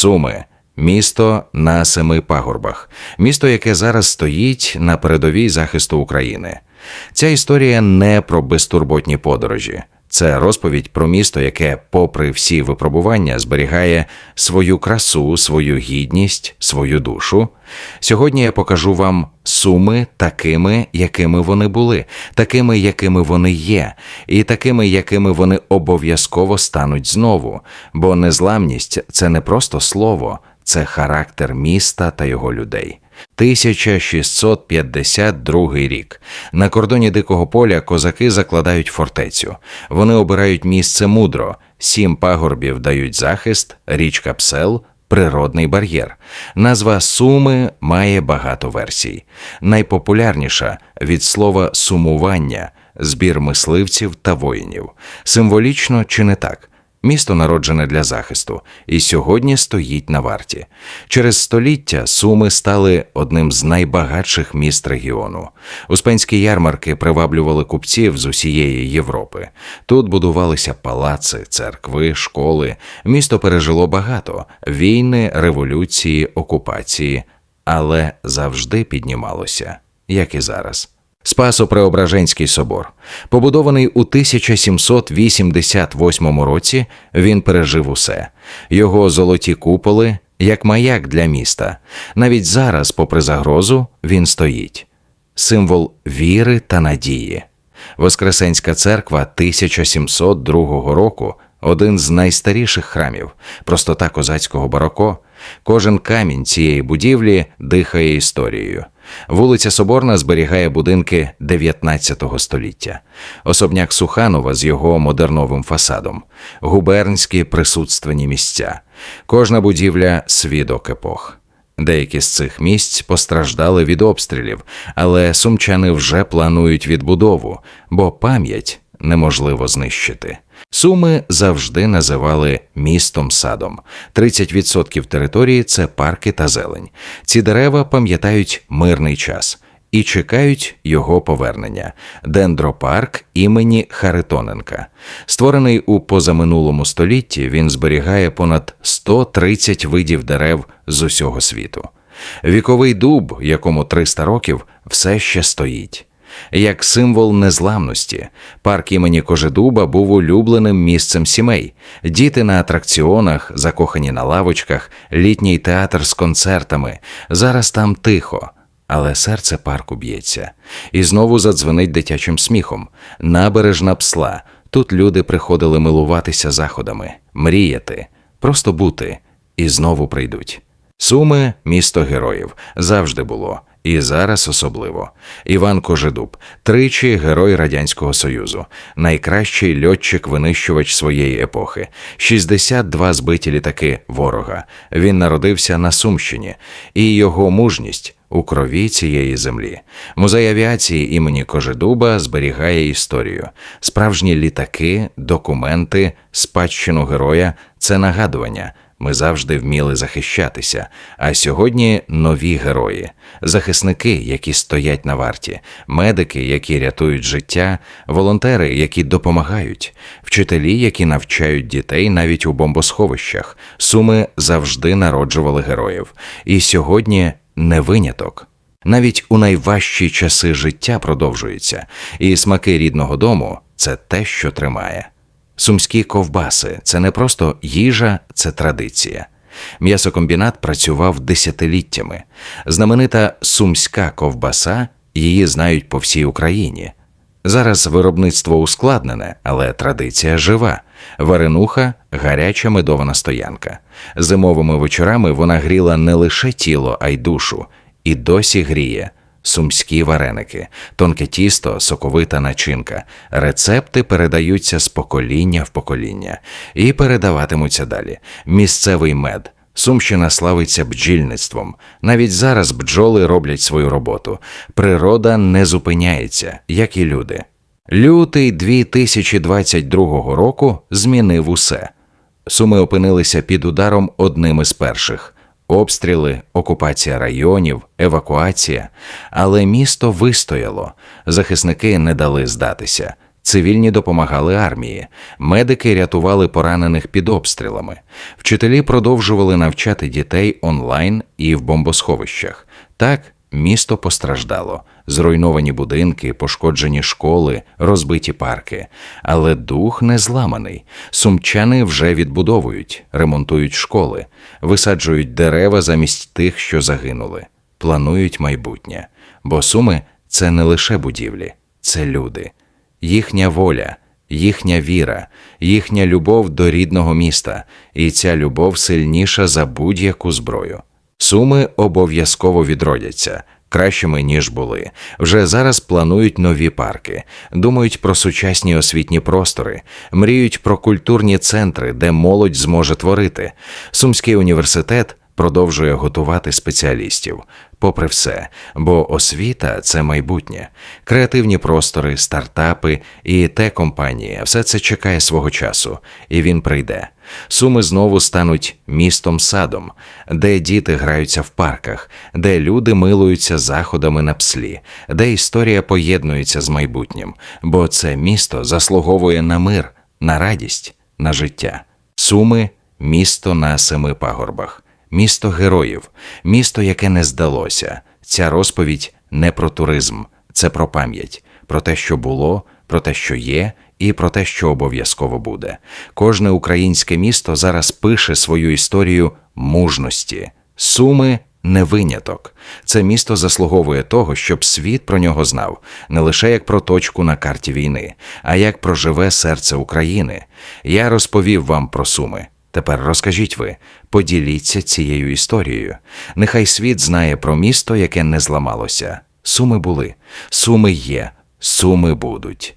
Суми. Місто на семи пагорбах, місто, яке зараз стоїть на передовій захисту України. Ця історія не про безтурботні подорожі. Це розповідь про місто, яке, попри всі випробування, зберігає свою красу, свою гідність, свою душу. Сьогодні я покажу вам суми такими, якими вони були, такими, якими вони є, і такими, якими вони обов'язково стануть знову. Бо незламність це не просто слово, це характер міста та його людей. 1652 рік. На кордоні дикого поля козаки закладають фортецю. Вони обирають місце мудро, сім пагорбів дають захист, річка Псел. Природний бар'єр. Назва Суми має багато версій. Найпопулярніша від слова сумування, збір мисливців та воїнів. Символічно чи не так? Місто народжене для захисту, і сьогодні стоїть на варті. Через століття Суми стали одним з найбагатших міст регіону. Успенські ярмарки приваблювали купців з усієї Європи. Тут будувалися палаци, церкви, школи. Місто пережило багато війни, революції, окупації, але завжди піднімалося, як і зараз. Спасо-Преображенський собор. Побудований у 1788 році, він пережив усе. Його золоті куполи як маяк для міста. Навіть зараз, попри загрозу, він стоїть. Символ віри та надії. Воскресенська церква 1702 року один з найстаріших храмів, простота козацького бароко. Кожен камінь цієї будівлі дихає історією. Вулиця Соборна зберігає будинки 19 століття, особняк Суханова з його модерновим фасадом, губернські присутственні місця. Кожна будівля свідок епох. Деякі з цих місць постраждали від обстрілів, але сумчани вже планують відбудову, бо пам'ять неможливо знищити. Суми завжди називали містом садом. 30% території це парки та зелень. Ці дерева пам'ятають мирний час і чекають його повернення. Дендропарк імені Харитоненка. Створений у позаминулому столітті, він зберігає понад 130 видів дерев з усього світу. Віковий дуб, якому 300 років, все ще стоїть. Як символ незламності, парк імені Кожедуба був улюбленим місцем сімей, діти на атракціонах, закохані на лавочках, літній театр з концертами. Зараз там тихо, але серце парку б'ється. І знову задзвенить дитячим сміхом. Набережна псла. Тут люди приходили милуватися заходами, мріяти, просто бути, і знову прийдуть. Суми місто героїв завжди було. І зараз особливо Іван Кожедуб, тричі герой Радянського Союзу, найкращий льотчик-винищувач своєї епохи, 62 збиті літаки ворога. Він народився на Сумщині, і його мужність у крові цієї землі. Музей авіації імені Кожедуба зберігає історію. Справжні літаки, документи, спадщину героя це нагадування. Ми завжди вміли захищатися. А сьогодні нові герої, захисники, які стоять на варті, медики, які рятують життя, волонтери, які допомагають, вчителі, які навчають дітей навіть у бомбосховищах. Суми завжди народжували героїв. І сьогодні не виняток. Навіть у найважчі часи життя продовжується, і смаки рідного дому це те, що тримає. Сумські ковбаси це не просто їжа, це традиція. М'ясокомбінат працював десятиліттями. Знаменита сумська ковбаса її знають по всій Україні. Зараз виробництво ускладнене, але традиція жива. Варенуха гаряча медована стоянка. Зимовими вечорами вона гріла не лише тіло, а й душу, і досі гріє сумські вареники, тонке тісто, соковита начинка. Рецепти передаються з покоління в покоління і передаватимуться далі. Місцевий мед. Сумщина славиться бджільництвом. Навіть зараз бджоли роблять свою роботу. Природа не зупиняється, як і люди. Лютий 2022 року змінив усе. Суми опинилися під ударом одним із перших обстріли, окупація районів, евакуація. Але місто вистояло, захисники не дали здатися. Цивільні допомагали армії, медики рятували поранених під обстрілами, вчителі продовжували навчати дітей онлайн і в бомбосховищах. Так, місто постраждало, зруйновані будинки, пошкоджені школи, розбиті парки. Але дух не зламаний. Сумчани вже відбудовують, ремонтують школи, висаджують дерева замість тих, що загинули, планують майбутнє. Бо суми це не лише будівлі, це люди їхня воля, їхня віра, їхня любов до рідного міста, і ця любов сильніша за будь-яку зброю. Суми обов'язково відродяться. Кращими ніж були. Вже зараз планують нові парки, думають про сучасні освітні простори, мріють про культурні центри, де молодь зможе творити. Сумський університет продовжує готувати спеціалістів, попри все, бо освіта це майбутнє, креативні простори, стартапи і те компанії все це чекає свого часу, і він прийде. Суми знову стануть містом садом, де діти граються в парках, де люди милуються заходами на пслі, де історія поєднується з майбутнім, бо це місто заслуговує на мир, на радість, на життя. Суми місто на семи пагорбах місто героїв, місто, яке не здалося. Ця розповідь не про туризм, це про пам'ять, про те, що було, про те, що є, і про те, що обов'язково буде. Кожне українське місто зараз пише свою історію мужності, суми. Не виняток. Це місто заслуговує того, щоб світ про нього знав не лише як про точку на карті війни, а як про живе серце України. Я розповів вам про суми. Тепер розкажіть ви, поділіться цією історією. Нехай світ знає про місто, яке не зламалося. Суми були, суми є, суми будуть.